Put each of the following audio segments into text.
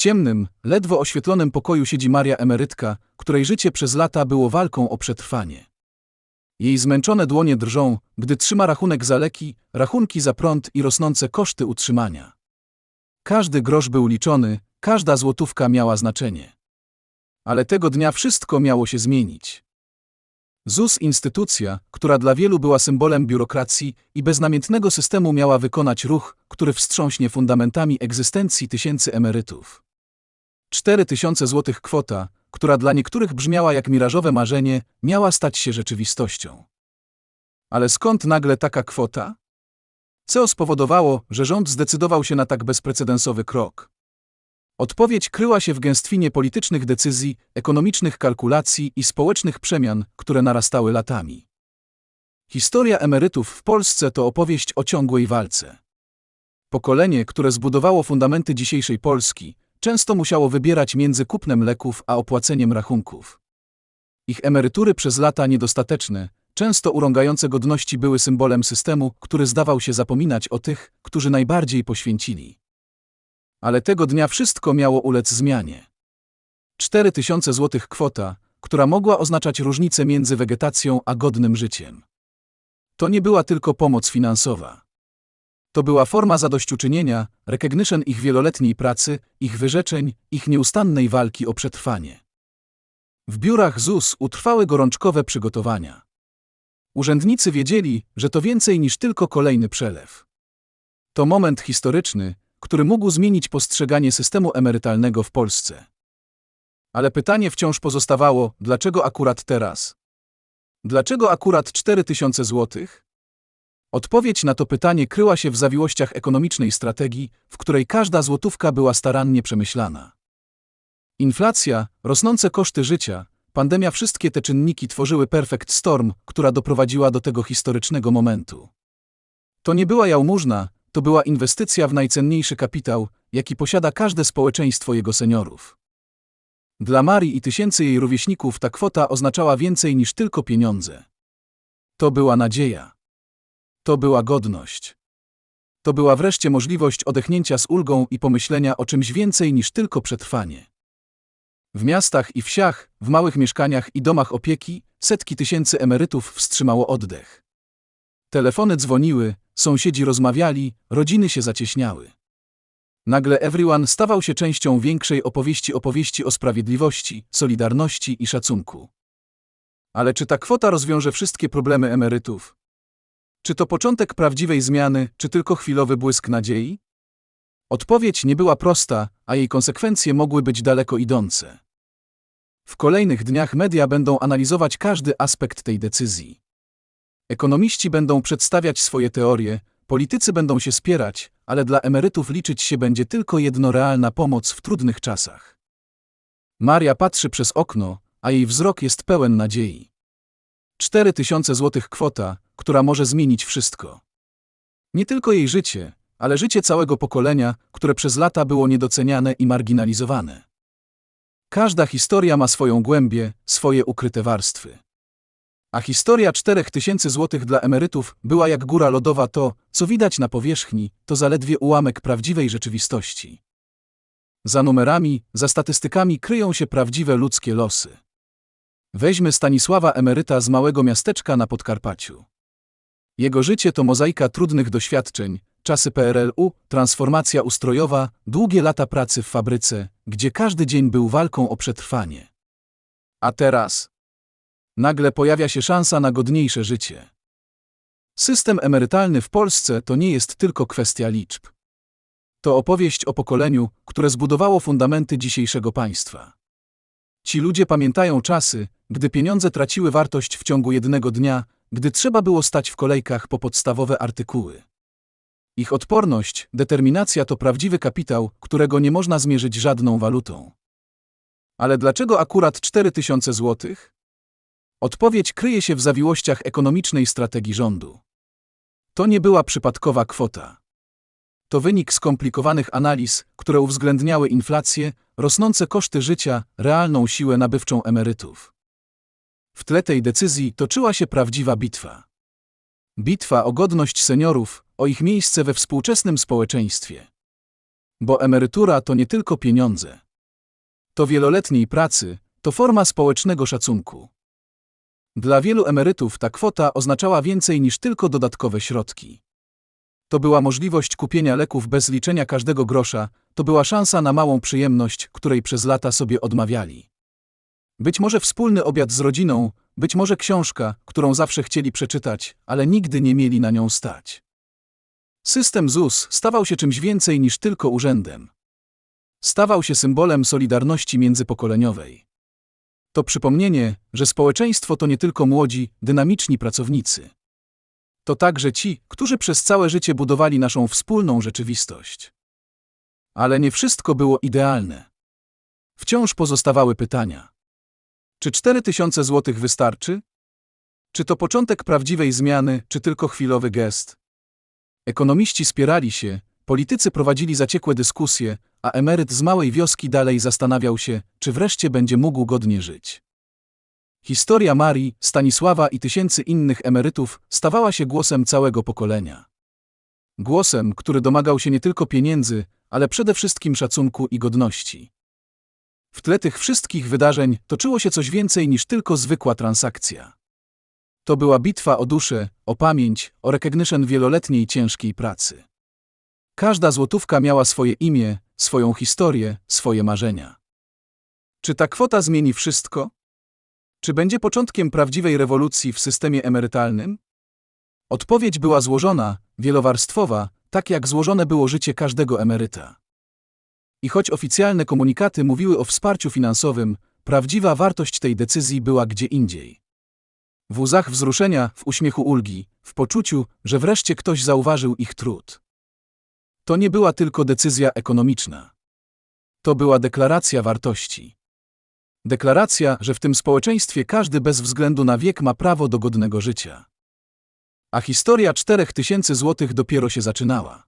ciemnym, ledwo oświetlonym pokoju siedzi Maria emerytka, której życie przez lata było walką o przetrwanie. Jej zmęczone dłonie drżą, gdy trzyma rachunek za leki, rachunki za prąd i rosnące koszty utrzymania. Każdy grosz był liczony, każda złotówka miała znaczenie. Ale tego dnia wszystko miało się zmienić. ZUS instytucja, która dla wielu była symbolem biurokracji i beznamiętnego systemu miała wykonać ruch, który wstrząśnie fundamentami egzystencji tysięcy emerytów. 4 tysiące złotych kwota, która dla niektórych brzmiała jak mirażowe marzenie, miała stać się rzeczywistością. Ale skąd nagle taka kwota? Co spowodowało, że rząd zdecydował się na tak bezprecedensowy krok? Odpowiedź kryła się w gęstwinie politycznych decyzji, ekonomicznych kalkulacji i społecznych przemian, które narastały latami. Historia emerytów w Polsce to opowieść o ciągłej walce. Pokolenie, które zbudowało fundamenty dzisiejszej Polski, często musiało wybierać między kupnem leków a opłaceniem rachunków. Ich emerytury przez lata niedostateczne, często urągające godności były symbolem systemu, który zdawał się zapominać o tych, którzy najbardziej poświęcili. Ale tego dnia wszystko miało ulec zmianie. 4 tysiące złotych kwota, która mogła oznaczać różnicę między wegetacją a godnym życiem. To nie była tylko pomoc finansowa. To była forma zadośćuczynienia, recognition ich wieloletniej pracy, ich wyrzeczeń, ich nieustannej walki o przetrwanie. W biurach ZUS utrwały gorączkowe przygotowania. Urzędnicy wiedzieli, że to więcej niż tylko kolejny przelew. To moment historyczny, który mógł zmienić postrzeganie systemu emerytalnego w Polsce. Ale pytanie wciąż pozostawało, dlaczego akurat teraz? Dlaczego akurat 4000 złotych? Odpowiedź na to pytanie kryła się w zawiłościach ekonomicznej strategii, w której każda złotówka była starannie przemyślana. Inflacja, rosnące koszty życia, pandemia wszystkie te czynniki tworzyły perfect storm, która doprowadziła do tego historycznego momentu. To nie była jałmużna, to była inwestycja w najcenniejszy kapitał, jaki posiada każde społeczeństwo jego seniorów. Dla Marii i tysięcy jej rówieśników ta kwota oznaczała więcej niż tylko pieniądze. To była nadzieja. To była godność. To była wreszcie możliwość odechnięcia z ulgą i pomyślenia o czymś więcej niż tylko przetrwanie. W miastach i wsiach, w małych mieszkaniach i domach opieki, setki tysięcy emerytów wstrzymało oddech. Telefony dzwoniły, sąsiedzi rozmawiali, rodziny się zacieśniały. Nagle everyone stawał się częścią większej opowieści opowieści o sprawiedliwości, solidarności i szacunku. Ale czy ta kwota rozwiąże wszystkie problemy emerytów? Czy to początek prawdziwej zmiany, czy tylko chwilowy błysk nadziei? Odpowiedź nie była prosta, a jej konsekwencje mogły być daleko idące. W kolejnych dniach media będą analizować każdy aspekt tej decyzji. Ekonomiści będą przedstawiać swoje teorie, politycy będą się spierać, ale dla emerytów liczyć się będzie tylko jedno realna pomoc w trudnych czasach. Maria patrzy przez okno, a jej wzrok jest pełen nadziei. Cztery tysiące złotych kwota, która może zmienić wszystko. Nie tylko jej życie, ale życie całego pokolenia, które przez lata było niedoceniane i marginalizowane. Każda historia ma swoją głębię, swoje ukryte warstwy. A historia czterech tysięcy złotych dla emerytów była jak góra lodowa to, co widać na powierzchni, to zaledwie ułamek prawdziwej rzeczywistości. Za numerami, za statystykami kryją się prawdziwe ludzkie losy. Weźmy Stanisława emeryta z małego miasteczka na Podkarpaciu. Jego życie to mozaika trudnych doświadczeń, czasy PRL-u, transformacja ustrojowa, długie lata pracy w fabryce, gdzie każdy dzień był walką o przetrwanie. A teraz, nagle pojawia się szansa na godniejsze życie. System emerytalny w Polsce to nie jest tylko kwestia liczb. To opowieść o pokoleniu, które zbudowało fundamenty dzisiejszego państwa. Ci ludzie pamiętają czasy, gdy pieniądze traciły wartość w ciągu jednego dnia, gdy trzeba było stać w kolejkach po podstawowe artykuły. Ich odporność, determinacja to prawdziwy kapitał, którego nie można zmierzyć żadną walutą. Ale dlaczego akurat 4000 złotych? Odpowiedź kryje się w zawiłościach ekonomicznej strategii rządu. To nie była przypadkowa kwota. To wynik skomplikowanych analiz, które uwzględniały inflację, rosnące koszty życia, realną siłę nabywczą emerytów. W tle tej decyzji toczyła się prawdziwa bitwa. Bitwa o godność seniorów, o ich miejsce we współczesnym społeczeństwie. Bo emerytura to nie tylko pieniądze. To wieloletniej pracy, to forma społecznego szacunku. Dla wielu emerytów ta kwota oznaczała więcej niż tylko dodatkowe środki. To była możliwość kupienia leków bez liczenia każdego grosza, to była szansa na małą przyjemność, której przez lata sobie odmawiali. Być może wspólny obiad z rodziną, być może książka, którą zawsze chcieli przeczytać, ale nigdy nie mieli na nią stać. System ZUS stawał się czymś więcej niż tylko urzędem. Stawał się symbolem solidarności międzypokoleniowej. To przypomnienie, że społeczeństwo to nie tylko młodzi, dynamiczni pracownicy. To także ci, którzy przez całe życie budowali naszą wspólną rzeczywistość. Ale nie wszystko było idealne. Wciąż pozostawały pytania. Czy 4000 złotych wystarczy? Czy to początek prawdziwej zmiany, czy tylko chwilowy gest? Ekonomiści spierali się, politycy prowadzili zaciekłe dyskusje, a emeryt z małej wioski dalej zastanawiał się, czy wreszcie będzie mógł godnie żyć. Historia Marii, Stanisława i tysięcy innych emerytów stawała się głosem całego pokolenia. Głosem, który domagał się nie tylko pieniędzy, ale przede wszystkim szacunku i godności. W tle tych wszystkich wydarzeń toczyło się coś więcej niż tylko zwykła transakcja. To była bitwa o duszę, o pamięć, o recognition wieloletniej ciężkiej pracy. Każda złotówka miała swoje imię, swoją historię, swoje marzenia. Czy ta kwota zmieni wszystko? Czy będzie początkiem prawdziwej rewolucji w systemie emerytalnym? Odpowiedź była złożona, wielowarstwowa, tak jak złożone było życie każdego emeryta. I choć oficjalne komunikaty mówiły o wsparciu finansowym, prawdziwa wartość tej decyzji była gdzie indziej. W łzach wzruszenia, w uśmiechu ulgi, w poczuciu, że wreszcie ktoś zauważył ich trud. To nie była tylko decyzja ekonomiczna. To była deklaracja wartości. Deklaracja, że w tym społeczeństwie każdy bez względu na wiek ma prawo do godnego życia. A historia czterech tysięcy złotych dopiero się zaczynała.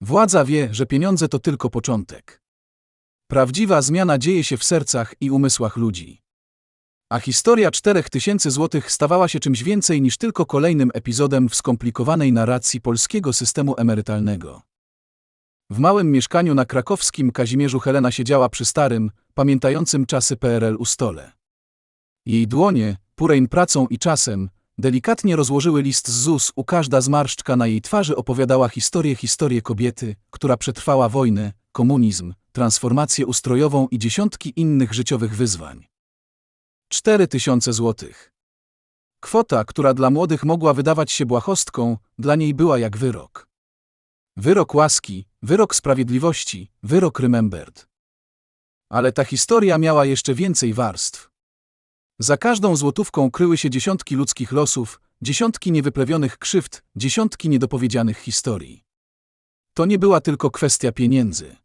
Władza wie, że pieniądze to tylko początek. Prawdziwa zmiana dzieje się w sercach i umysłach ludzi. A historia czterech tysięcy złotych stawała się czymś więcej niż tylko kolejnym epizodem w skomplikowanej narracji polskiego systemu emerytalnego. W małym mieszkaniu na krakowskim Kazimierzu Helena siedziała przy starym, pamiętającym czasy PRL u stole. Jej dłonie, pureń pracą i czasem, delikatnie rozłożyły list z ZUS, u każda zmarszczka na jej twarzy opowiadała historię historię kobiety, która przetrwała wojnę, komunizm, transformację ustrojową i dziesiątki innych życiowych wyzwań. Cztery tysiące złotych. Kwota, która dla młodych mogła wydawać się błahostką, dla niej była jak wyrok. Wyrok łaski, wyrok sprawiedliwości, wyrok remembered. Ale ta historia miała jeszcze więcej warstw. Za każdą złotówką kryły się dziesiątki ludzkich losów, dziesiątki niewyprawionych krzywd, dziesiątki niedopowiedzianych historii. To nie była tylko kwestia pieniędzy.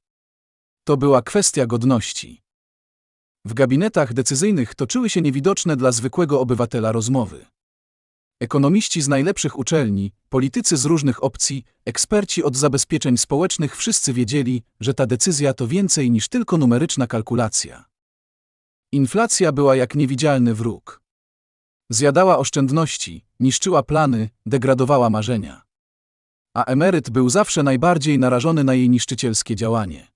To była kwestia godności. W gabinetach decyzyjnych toczyły się niewidoczne dla zwykłego obywatela rozmowy. Ekonomiści z najlepszych uczelni, politycy z różnych opcji, eksperci od zabezpieczeń społecznych wszyscy wiedzieli, że ta decyzja to więcej niż tylko numeryczna kalkulacja. Inflacja była jak niewidzialny wróg. Zjadała oszczędności, niszczyła plany, degradowała marzenia. A emeryt był zawsze najbardziej narażony na jej niszczycielskie działanie.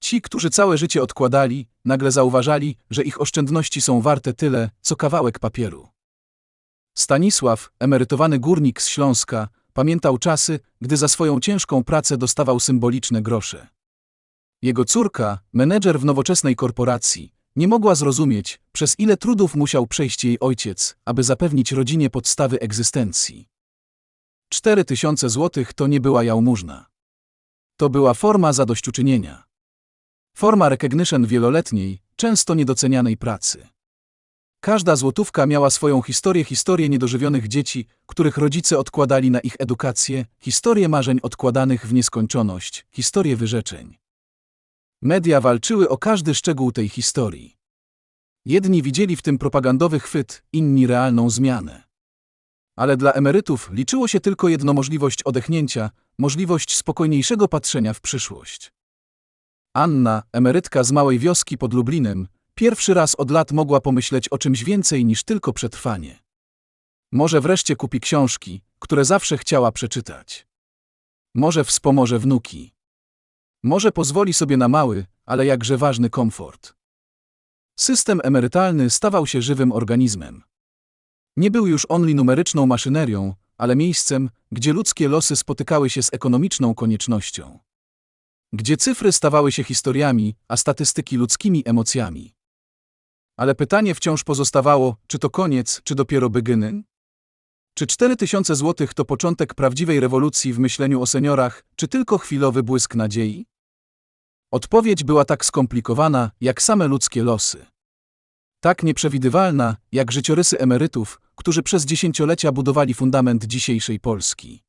Ci, którzy całe życie odkładali, nagle zauważali, że ich oszczędności są warte tyle, co kawałek papieru. Stanisław, emerytowany górnik z Śląska, pamiętał czasy, gdy za swoją ciężką pracę dostawał symboliczne grosze. Jego córka, menedżer w nowoczesnej korporacji, nie mogła zrozumieć, przez ile trudów musiał przejść jej ojciec, aby zapewnić rodzinie podstawy egzystencji. Cztery tysiące złotych to nie była jałmużna. To była forma zadośćuczynienia. Forma recognition wieloletniej, często niedocenianej pracy. Każda złotówka miała swoją historię, historię niedożywionych dzieci, których rodzice odkładali na ich edukację, historię marzeń odkładanych w nieskończoność, historię wyrzeczeń. Media walczyły o każdy szczegół tej historii. Jedni widzieli w tym propagandowy chwyt, inni realną zmianę. Ale dla emerytów liczyło się tylko jedno możliwość odechnięcia, możliwość spokojniejszego patrzenia w przyszłość. Anna, emerytka z małej wioski pod Lublinem, Pierwszy raz od lat mogła pomyśleć o czymś więcej niż tylko przetrwanie. Może wreszcie kupi książki, które zawsze chciała przeczytać. Może wspomoże wnuki. Może pozwoli sobie na mały, ale jakże ważny komfort. System emerytalny stawał się żywym organizmem. Nie był już only numeryczną maszynerią, ale miejscem, gdzie ludzkie losy spotykały się z ekonomiczną koniecznością. Gdzie cyfry stawały się historiami, a statystyki ludzkimi emocjami. Ale pytanie wciąż pozostawało, czy to koniec, czy dopiero beginning? Czy 4000 złotych to początek prawdziwej rewolucji w myśleniu o seniorach, czy tylko chwilowy błysk nadziei? Odpowiedź była tak skomplikowana, jak same ludzkie losy. Tak nieprzewidywalna, jak życiorysy emerytów, którzy przez dziesięciolecia budowali fundament dzisiejszej Polski.